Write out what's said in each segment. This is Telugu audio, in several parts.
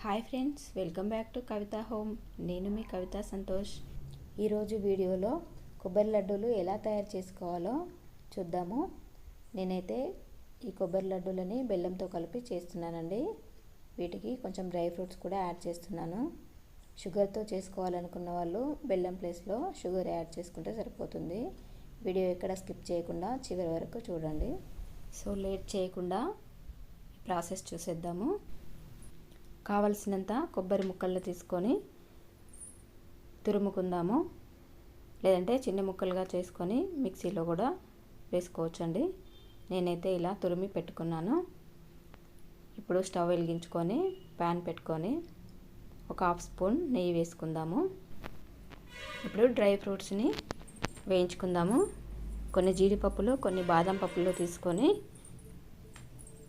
Hi friends welcome back to Kavitha home. నేను మీ కవిత సంతోష్. ఈరోజు వీడియోలో కొబ్బరి లడ్డూలు ఎలా తయారు చేసుకోవాలో చూద్దాము. నేనైతే ఈ కొబ్బరి లడ్డూలని బెల్లంతో కలిపి చేస్తున్నానండి. వీటికి కొంచెం డ్రై ఫ్రూట్స్ కూడా యాడ్ చేస్తున్నాను. షుగర్తో చేసుకోవాలనుకున్న వాళ్ళు బెల్లం ప్లేస్లో షుగర్ యాడ్ చేసుకుంటే సరిపోతుంది. వీడియో ఎక్కడ స్కిప్ చేయకుండా చివరి వరకు చూడండి. సో లేట్ చేయకుండా ప్రాసెస్ చూసేద్దాము. కావలసినంత కొబ్బరి ముక్కలను తీసుకొని తురుముకుందాము. లేదంటే చిన్న ముక్కలుగా చేసుకొని మిక్సీలో కూడా వేసుకోవచ్చండి. నేనైతే ఇలా తురిమి పెట్టుకున్నాను. ఇప్పుడు స్టవ్ వెలిగించుకొని ప్యాన్ పెట్టుకొని ఒక హాఫ్ స్పూన్ నెయ్యి వేసుకుందాము. ఇప్పుడు డ్రై ఫ్రూట్స్ని వేయించుకుందాము. కొన్ని జీడిపప్పులు కొన్ని బాదం పప్పులు తీసుకొని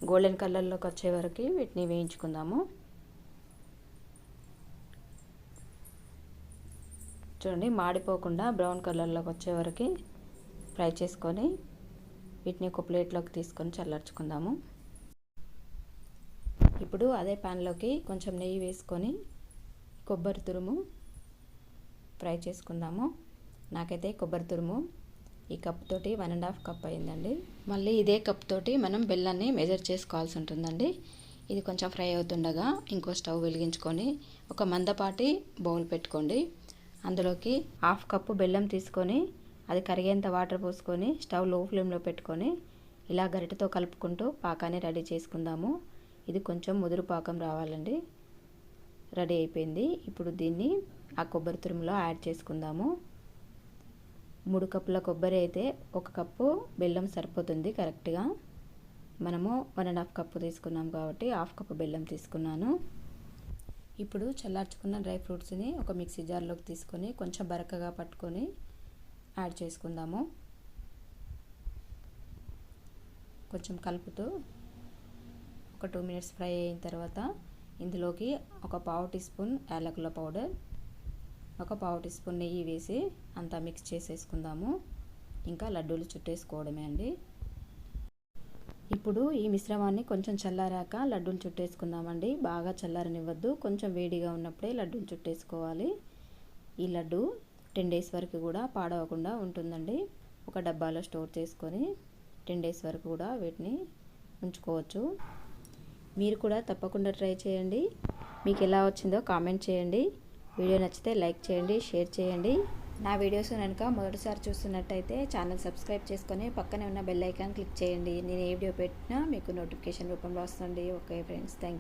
గోల్డెన్ కలర్లోకి వచ్చే వరకు వీటిని వేయించుకుందాము. చూడండి మాడిపోకుండా బ్రౌన్ కలర్లోకి వచ్చే వరకు ఫ్రై చేసుకొని వీటిని ఒక ప్లేట్లోకి తీసుకొని చల్లార్చుకుందాము. ఇప్పుడు అదే ప్యాన్లోకి కొంచెం నెయ్యి వేసుకొని కొబ్బరి తురుము ఫ్రై చేసుకుందాము. నాకైతే కొబ్బరి తురుము ఈ కప్ తోటి వన్ అండ్ హాఫ్ కప్ అయిందండి. మళ్ళీ ఇదే కప్ తోటి మనం బెల్లాన్ని మెజర్ చేసుకోవాల్సి ఉంటుందండి. ఇది కొంచెం ఫ్రై అవుతుండగా ఇంకో స్టవ్ వెలిగించుకొని ఒక మందపాటి బౌల్ పెట్టుకోండి. అందులోకి హాఫ్ కప్పు బెల్లం తీసుకొని అది కరిగేంత వాటర్ పోసుకొని స్టవ్లో ఫ్లేమ్లో పెట్టుకొని ఇలా గరిటతో కలుపుకుంటూ పాకాన్ని రెడీ చేసుకుందాము. ఇది కొంచెం ముదురు పాకం రావాలండి. రెడీ అయిపోయింది. ఇప్పుడు దీన్ని ఆ కొబ్బరి తురుములో యాడ్ చేసుకుందాము. మూడు కప్పుల కొబ్బరి అయితే ఒక కప్పు బెల్లం సరిపోతుంది కరెక్ట్గా. మనము వన్ అండ్ హాఫ్ కప్పు తీసుకున్నాం కాబట్టి హాఫ్ కప్పు బెల్లం తీసుకున్నాను. ఇప్పుడు చల్లార్చుకున్న డ్రై ఫ్రూట్స్ని ఒక మిక్సీ జార్లోకి తీసుకొని కొంచెం బరకగా పట్టుకొని యాడ్ చేసుకుందాము. కొంచెం కలుపుతూ ఒక టూ మినిట్స్ ఫ్రై అయిన తర్వాత ఇందులోకి ఒక పావు టీ స్పూన్ యాలకుల పౌడర్ ఒక పావు టీ స్పూన్ నెయ్యి వేసి అంతా మిక్స్ చేసేసుకుందాము. ఇంకా లడ్డూలు చుట్టేసుకోవడమే అండి. ఇప్పుడు ఈ మిశ్రమాన్ని కొంచెం చల్లారాక లడ్డూలు చుట్టేసుకుందామండి. బాగా చల్లారనివ్వద్దు. కొంచెం వేడిగా ఉన్నప్పుడే లడ్డూలు చుట్టేసుకోవాలి. ఈ లడ్డు టెన్ డేస్ వరకు కూడా పాడవకుండా ఉంటుందండి. ఒక డబ్బాలో స్టోర్ చేసుకొని టెన్ డేస్ వరకు కూడా వీటిని ఉంచుకోవచ్చు. మీరు కూడా తప్పకుండా ట్రై చేయండి. మీకు ఎలా వచ్చిందో కామెంట్ చేయండి. వీడియో నచ్చితే లైక్ చేయండి షేర్ చేయండి. నా వీడియోస్ కనుక మొదటిసారి చూస్తున్నట్టయితే ఛానల్ సబ్స్క్రైబ్ చేసుకొని పక్కనే ఉన్న బెల్ ఐకాన్ క్లిక్ చేయండి. నేను ఏ వీడియో పెట్టినా మీకు నోటిఫికేషన్ రూపంలో వస్తుంది. Okay friends. Thank you